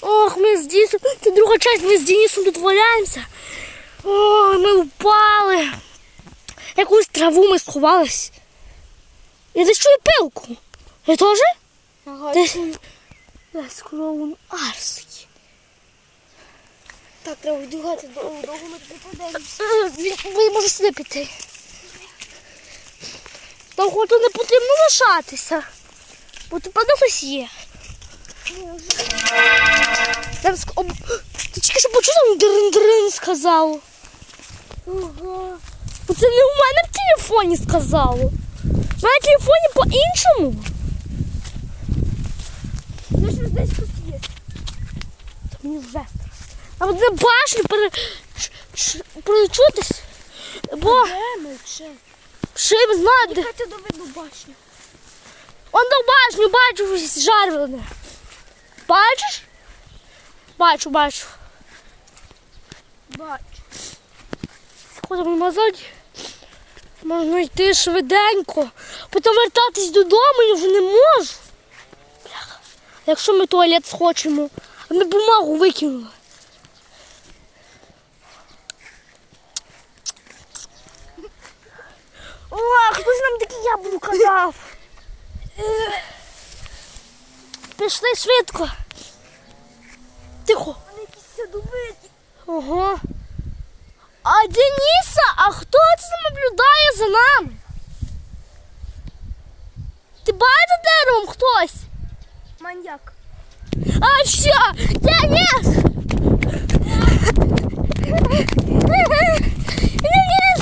Ох, ми з Денисом, це друга часть, ми з Денисом тут валяємося. Ой, ми впали. Якусь траву ми сховались. Я десь чую пилку. Ви теж? Ага, Десь. Десь кровун арсики. так, треба віддягати довго, довго ми туди подивимося. Ви може сюди піти. Там хоч не потрібно лишатися. Бо тут певно хтось є. Там ск... об... Ти тільки що почув там дрин-дрин сказав. Ага. Це не у мене в телефоні сказало. В мене в телефоні по-іншому. Ну що десь тут є. Та мені вже страшно. А на башню пере... перечутись. Бо ще? шим знати. Катя доведу башню. Он до башню бачу жарене. Бачиш? Бачу, бачу. Бачу. Ходимо назад. Можна йти швиденько. Потім вертатись додому я вже не можу. Бляха. Якщо ми туалет схочемо, а ми бумагу викинули. О, хтось нам таке яблуко дав. Пішли швидко. Тихо. Вони якісь садовиті. Ого. А Дениса, а хто це наблюдає за нами? Ти бачиш за деревом хтось? Маньяк. А все, Денис! Денис!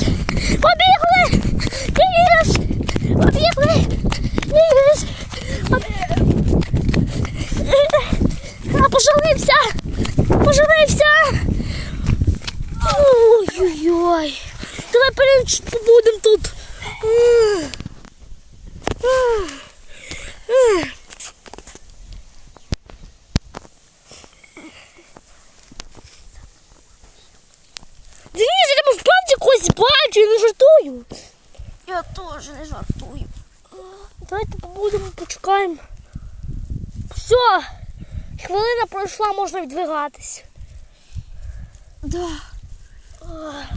Побігли! Денис! Побігли! Денис! А, пожалився! Пожалився! Ой-ой-ой! Давай побудемо тут. Денис, я тебе вправді когось бачу, я не жартую. Я теж не жартую. Давайте побудемо, почекаємо. Все, хвилина пройшла, можна відвигатись. Да.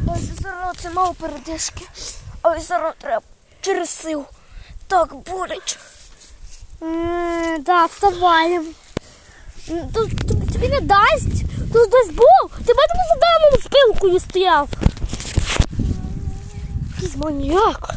Ось зараз це мало передишки. А ось зараз треба через силу. Так боляче. Так, вставаємо. Тут тобі, не дасть. Тут десь був. Ти бачимо за деревом з пилкою стояв. Якийсь маніяк.